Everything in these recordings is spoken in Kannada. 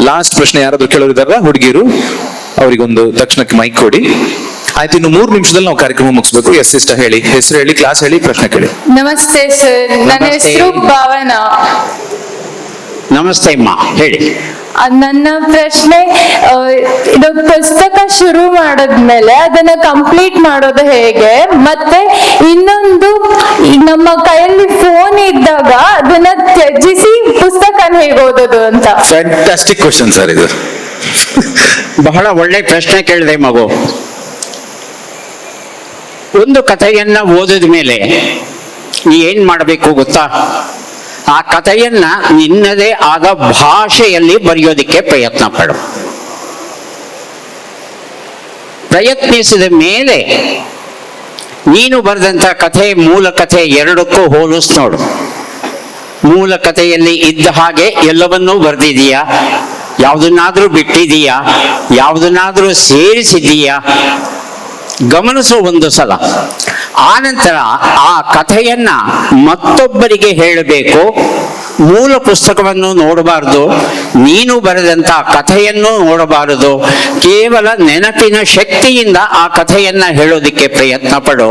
ಲಾಸ್ಟ್ ಪ್ರಶ್ನೆ ಯಾರಾದ್ರೂ ಕೇಳೋರಿದಾರ ಹುಡುಗಿರು ಅವರಿಗೊಂದು ತಕ್ಷಣಕ್ಕೆ ಮೈಕ್ ಕೊಡಿ. ಆಯ್ತು ಇನ್ನು ಮೂರು ನಿಮಿಷದಲ್ಲಿ ನಾವು ಕಾರ್ಯಕ್ರಮ ಮುಗಿಸ್ಬೇಕು. ಎಸ್ ಇಷ್ಟ ಹೇಳಿ. ಹೆಸರು ಹೇಳಿ ಕ್ಲಾಸ್ ಹೇಳಿ ಪ್ರಶ್ನೆ ಕೇಳಿ. ನಮಸ್ತೆ ಸರ್ ನನ್ನ ನಮಸ್ತೆ. ಹೆಸರು ಭಾವನಾ. ನಮಸ್ತೆ ಅಮ್ಮ. ಹೇಳಿ. ನನ್ನ ಪ್ರಶ್ನೆ ಆ, ಇದು ಪುಸ್ತಕ ಶುರು ಮಾಡಿದ್ಮೇಲೆ ಅದನ್ನ ಕಂಪ್ಲೀಟ್ ಮಾಡೋದು ಹೇಗೆ? ಮತ್ತೆ ಇನ್ನೊಂದು ನಮ್ಮ ಕೈಯಲ್ಲಿ ಫೋನ್ ಇದ್ದಾಗ ಅದನ್ನ ತ್ಯಜಿಸಿ ಪುಸ್ತಕನ ಹೇಗೆ ಓದೋದು ಅಂತ. ಫ್ಯಾಂಟಾಸ್ಟಿಕ್ ಕ್ವಶನ್ ಸರ್ ಇದು. ಬಹಳ ಒಳ್ಳೆ ಪ್ರಶ್ನೆ ಕೇಳಿದೆ ಮಗು. ಒಂದು ಕಥೆಯನ್ನ ಓದಿದ ಮೇಲೆ ನೀ ಏನ್ ಮಾಡಬೇಕು ಗೊತ್ತಾ? ಆ ಕಥೆಯನ್ನ ನಿನ್ನದೇ ಆದ ಭಾಷೆಯಲ್ಲಿ ಬರೆಯೋದಿಕ್ಕೆ ಪ್ರಯತ್ನ ಪಡು. ಪ್ರಯತ್ನಿಸಿದ ಮೇಲೆ ನೀನು ಬರೆದಂತ ಕಥೆ ಮೂಲ ಕಥೆ ಎರಡಕ್ಕೂ ಹೋಲಿಸ್ ನೋಡು. ಮೂಲ ಕಥೆಯಲ್ಲಿ ಇದ್ದ ಹಾಗೆ ಎಲ್ಲವನ್ನೂ ಬರೆದಿದೀಯಾ? ಯಾವುದನ್ನಾದ್ರೂ ಬಿಟ್ಟಿದೀಯಾ? ಯಾವುದನ್ನಾದ್ರೂ ಸೇರಿಸಿದೀಯಾ? ಗಮನಿಸು ಒಂದು ಸಲ. ಆನಂತರ ಆ ಕಥೆಯನ್ನ ಮತ್ತೊಬ್ಬರಿಗೆ ಹೇಳಬೇಕು. ಮೂಲ ಪುಸ್ತಕವನ್ನು ನೋಡಬಾರದು, ನೀನು ಬರೆದಂತ ಕಥೆಯನ್ನು ನೋಡಬಾರದು. ಕೇವಲ ನೆನಪಿನ ಶಕ್ತಿಯಿಂದ ಆ ಕಥೆಯನ್ನ ಹೇಳೋದಿಕ್ಕೆ ಪ್ರಯತ್ನ ಪಡು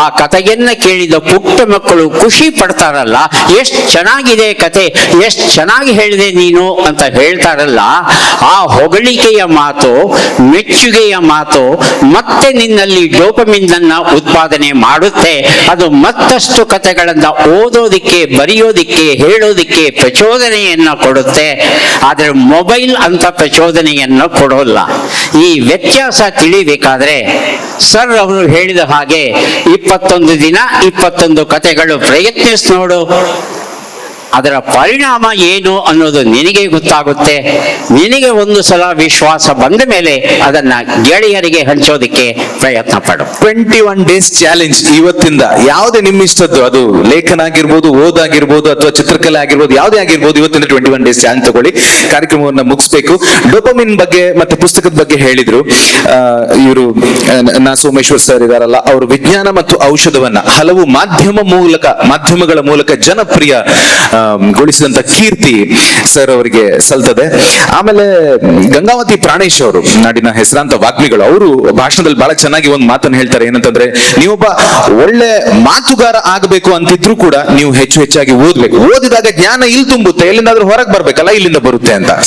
ಆ ಕಥೆಯನ್ನ ಕೇಳಿದ ಪುಟ್ಟ ಮಕ್ಕಳು ಖುಷಿ ಪಡ್ತಾರಲ್ಲ, ಎಷ್ಟು ಚೆನ್ನಾಗಿದೆ ಕಥೆ, ಎಷ್ಟು ಚೆನ್ನಾಗಿ ಹೇಳಿದೆ ನೀನು ಅಂತ ಹೇಳ್ತಾರಲ್ಲ, ಆ ಹೊಗಳಿಕೆಯ ಮಾತು, ಮೆಚ್ಚುಗೆಯ ಮಾತು ಮತ್ತೆ ನಿನ್ನಲ್ಲಿ ಡೋಪಮಿಂದನ್ನ ಉತ್ಪಾದನೆ ಮಾಡುತ್ತೆ. ಅದು ಮತ್ತಷ್ಟು ಕಥೆಗಳನ್ನ ಓದೋದಿಕ್ಕೆ, ಬರೆಯೋದಿಕ್ಕೆ, ಹೇಳೋದಿಕ್ಕೆ ಪ್ರಚೋದನೆಯನ್ನ ಕೊಡುತ್ತೆ, ಆದರೆ ಮೊಬೈಲ್ ಅಂತ ಪ್ರಚೋದನೆಯನ್ನು ಕೊಡೋಲ್ಲ. ಈ ವ್ಯತ್ಯಾಸ ತಿಳಿಬೇಕಾದ್ರೆ ಸರ್ ಅವರು ಹೇಳಿದ ಹಾಗೆ ಇಪ್ಪತ್ತೊಂದು ದಿನ ಇಪ್ಪತ್ತೊಂದು ಕತೆಗಳು ಪ್ರಯತ್ನಿಸಿ ನೋಡು. ಅದರ ಪರಿಣಾಮ ಏನು ಅನ್ನೋದು ನಿನಗೆ ಗೊತ್ತಾಗುತ್ತೆ. ನಿನಗೆ ಒಂದು ಸಲ ವಿಶ್ವಾಸ ಬಂದ ಮೇಲೆ ಅದನ್ನ ಗೆಳೆಯರಿಗೆ ಹಂಚೋದಕ್ಕೆ ಪ್ರಯತ್ನ ಪಡು. ಟ್ವೆಂಟಿ ಒನ್ ಡೇಸ್ ಚಾಲೆಂಜ್ ಇವತ್ತಿಂದ. ಯಾವುದೇ ನಿಮ್ಮ ಇಷ್ಟದ್ದು ಅದು ಲೇಖನ ಆಗಿರ್ಬೋದು ಓದಾಗಿರ್ಬೋದು ಅಥವಾ ಚಿತ್ರಕಲೆ ಆಗಿರ್ಬೋದು, ಯಾವುದೇ ಆಗಿರ್ಬೋದು, ಇವತ್ತಿಂದ ಟ್ವೆಂಟಿ ಒನ್ ಡೇಸ್ ಚಾಲೆಂಜ್ ತಗೊಳ್ಳಿ. ಕಾರ್ಯಕ್ರಮವನ್ನ ಮುಗಿಸ್ಬೇಕು. ಡೊಪಮಿನ್ ಬಗ್ಗೆ ಮತ್ತೆ ಪುಸ್ತಕದ ಬಗ್ಗೆ ಹೇಳಿದ್ರು. ಇವರು ನಾ ಸೋಮೇಶ್ವರ್ ಸರ್ ಇದಾರಲ್ಲ, ಅವರು ವಿಜ್ಞಾನ ಮತ್ತು ಔಷಧವನ್ನ ಹಲವು ಮಾಧ್ಯಮ ಮೂಲಕ, ಮಾಧ್ಯಮಗಳ ಮೂಲಕ ಜನಪ್ರಿಯ ಗೊಳಿಸಿದಂತ ಕೀರ್ತಿ ಸರ್ ಅವರಿಗೆ ಸಲ್ತದೆ. ಆಮೇಲೆ ಗಂಗಾವತಿ ಪ್ರಾಣೇಶ್ ಅವರು, ನಾಡಿನ ಹೆಸರಾಂತ ವಾಗ್ಮಿಗಳು, ಅವರು ಭಾಷಣದಲ್ಲಿ ಬಹಳ ಚೆನ್ನಾಗಿ ಒಂದು ಮಾತನ್ನು ಹೇಳ್ತಾರೆ. ಏನಂತಂದ್ರೆ, ನೀವೊಬ್ಬ ಒಳ್ಳೆ ಮಾತುಗಾರ ಆಗಬೇಕು ಅಂತಿದ್ರು ಕೂಡ ನೀವು ಹೆಚ್ಚು ಹೆಚ್ಚಾಗಿ ಓದ್ಬೇಕು. ಓದಿದಾಗ ಜ್ಞಾನ ಇಲ್ಲಿ ತುಂಬುತ್ತೆ, ಎಲ್ಲಿಂದಾದ್ರೂ ಹೊರಗೆ ಬರ್ಬೇಕಲ್ಲ, ಇಲ್ಲಿಂದ ಬರುತ್ತೆ ಅಂತ.